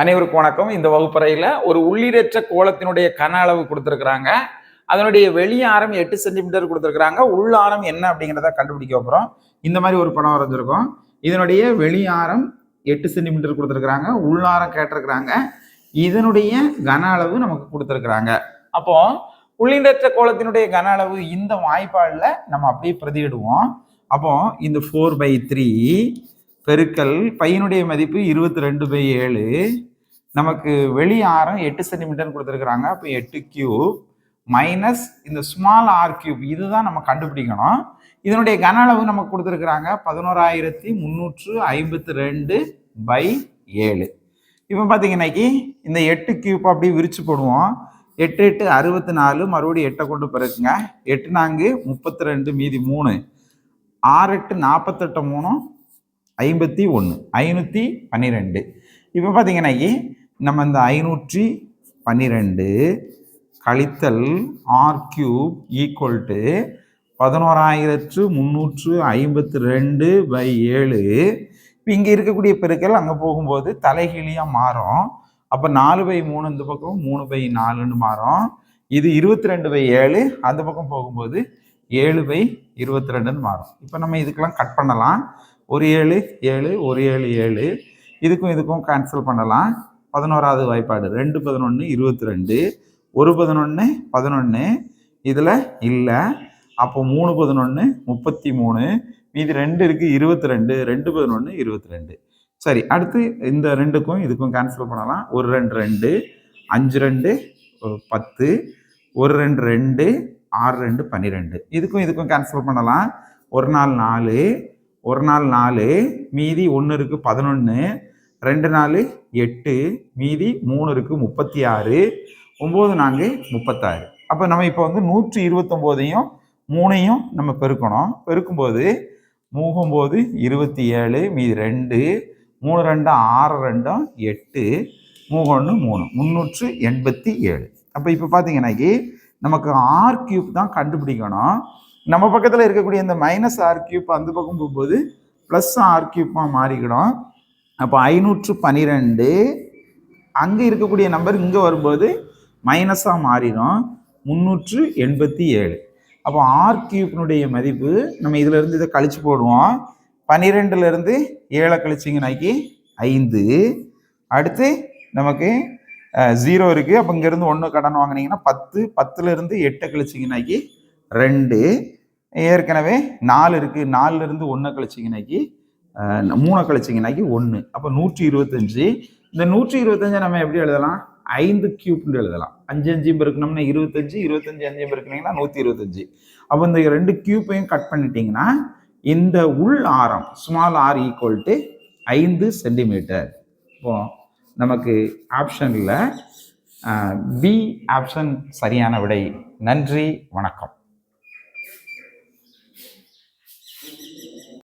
அனைவருக்கும் வணக்கம். இந்த வகுப்பறையில் ஒரு உள்ளீடற்ற கோலத்தினுடைய கன அளவு கொடுத்துருக்குறாங்க. அதனுடைய வெளி ஆரம் எட்டு சென்டிமீட்டர் கொடுத்துருக்குறாங்க. உள் ஆரம் என்ன அப்படிங்கிறத கண்டுபிடிக்க போகிறோம் இந்த மாதிரி ஒரு படம் வரைஞ்சிருக்கோம். இதனுடைய வெளி ஆரம் எட்டு சென்டிமீட்டர் கொடுத்துருக்குறாங்க. உள் ஆரம் கேட்டிருக்கிறாங்க. இதனுடைய கன அளவு நமக்கு கொடுத்துருக்குறாங்க. அப்போ உள்ளீடற்ற கோலத்தினுடைய கன அளவு இந்த வாய்ப்பாடில் நம்ம அப்படியே பிரதியிடுவோம். அப்போ இந்த ஃபோர் பை த்ரீ பெருக்கல் பையனுடைய மதிப்பு இருபத்தி ரெண்டு பை ஏழு. நமக்கு வெளி ஆரம் எட்டு சென்டிமீட்டர் கொடுத்துருக்குறாங்க. அப்போ எட்டு கியூப் மைனஸ் இந்த ஸ்மால் ஆர் கியூப் இதுதான் நம்ம கண்டுபிடிக்கணும். இதனுடைய கன அளவு நமக்கு கொடுத்துருக்குறாங்க பதினோராயிரத்தி முந்நூற்று ஐம்பத்தி ரெண்டு பை ஏழு. இப்போ பார்த்தீங்கன்னாக்கி இந்த எட்டு கியூப் அப்படியே விரிச்சு போடுவோம். எட்டு எட்டு அறுபத்தி நாலு மறுபடியும் எட்டை கொண்டு பிறகுங்க. எட்டு நான்கு முப்பத்தி ரெண்டு மீதி மூணு. ஆறு எட்டு நாற்பத்தெட்டு மூணு ஐம்பத்தி ஒன்று ஐநூற்றி பன்னிரெண்டு. இப்போ பார்த்தீங்கன்னா நம்ம இந்த ஐநூற்றி பன்னிரெண்டு கழித்தல் ஆர் கியூப் ஈக்குவல் டு பதினோராயிரத்து முந்நூற்று ஐம்பத்தி ரெண்டு பை ஏழு. இப்போ இங்கே இருக்கக்கூடிய பெருக்கள் அங்கே போகும்போது தலைகீழியாக மாறும். அப்போ நாலு பை மூணு இந்த பக்கம் மூணு பை நாலுன்னு மாறும். இது இருபத்தி ரெண்டு பை ஏழு அந்த பக்கம் போகும்போது ஏழு பை இருபத்தி ரெண்டுன்னு மாறும். இப்போ நம்ம இதுக்கெல்லாம் கட் பண்ணலாம். ஒரு ஏழு ஏழு ஒரு ஏழு ஏழு. இதுக்கும் இதுக்கும் கேன்சல் பண்ணலாம். பதினோராவது வாய்ப்பாடு ரெண்டு பதினொன்று இருபத்தி ரெண்டு ஒரு பதினொன்று பதினொன்று இதில் இல்லை. அப்போ மூணு பதினொன்று முப்பத்தி மூணு மீதி ரெண்டு இருக்குது இருபத்தி ரெண்டு ரெண்டு பதினொன்று இருபத்தி ரெண்டு சரி அடுத்து இந்த ரெண்டுக்கும் இதுக்கும் கேன்சல் பண்ணலாம். ஒரு ரெண்டு ரெண்டு. அஞ்சு ரெண்டு. பத்து. ஒரு ரெண்டு ரெண்டு. ஆறு ரெண்டு பன்னிரெண்டு. இதுக்கும் இதுக்கும் கேன்சல் பண்ணலாம். ஒரு நாள் நாலு. ஒரு நாள் நாலு. மீதி ஒன்று இருக்குது பதினொன்று ரெண்டு நாலு எட்டு மீதி மூணு இருக்குது முப்பத்தி ஆறு ஒம்பது நான்கு முப்பத்தாறு. அப்போ நம்ம இப்போ வந்து நூற்றி இருபத்தொம்போதையும் மூணையும் நம்ம பெருக்கணும். பெருக்கும்போது மூகும்போது இருபத்தி ஏழு மீதி ரெண்டு. மூணு ரெண்டு ஆறு ரெண்டும் எட்டு. மூணு மூணு. முந்நூற்று எண்பத்தி ஏழு அப்போ இப்போ பார்த்தீங்கன்னாக்கி நமக்கு ஆர் கியூப் தான் கண்டுபிடிக்கணும். நம்ம பக்கத்தில் இருக்கக்கூடிய இந்த மைனஸ் ஆர் கியூப் அந்த பக்கம் போகும்போது ப்ளஸ் ஆர் கியூப்பாக மாறிக்கிடும். அப்போ ஐநூற்று பன்னிரெண்டு அங்கே இருக்கக்கூடிய நம்பர் இங்கே வரும்போது மைனஸாக மாறிடும். முந்நூற்று எண்பத்தி ஏழு. அப்போ ஆர் கியூப்னுடைய மதிப்பு நம்ம இதிலேருந்து இதை கழிச்சு போடுவோம். பன்னிரெண்டுலேருந்து ஏழை கழிச்சிங்கனாக்கி ஐந்து. அடுத்து நமக்கு ஜீரோ இருக்குது அப்போ இங்கேருந்து ஒன்று கடன் வாங்கினீங்கன்னா பத்து பத்துலேருந்து எட்டை கழிச்சிங்கனாக்கி ரெண்டு. ஏற்கனவே நாலு இருக்குது நாலுலேருந்து ஒன்றை கழிச்சிங்கனாக்கி மூணை கழிச்சிங்கனாக்கி ஒன்று அப்போ நூற்றி இருபத்தஞ்சி இந்த நூற்றி இருபத்தஞ்சை நம்ம எப்படி எழுதலாம்? ஐந்து கியூப்னு எழுதலாம். அஞ்சு அஞ்சு பெருக்கணும்னா இருபத்தஞ்சு இருபத்தஞ்சு அஞ்சு பெருக்கினீங்கன்னா நூற்றி இருபத்தஞ்சு அப்போ இந்த ரெண்டு கியூப்பையும் கட் பண்ணிட்டீங்கன்னா இந்த உள் ஆரம் ஸ்மால் ஆர் ஈக்குவல் டு ஐந்து சென்டிமீட்டர் இப்போ நமக்கு ஆப்ஷனில் பி ஆப்ஷன் சரியான விடை. நன்றி வணக்கம்.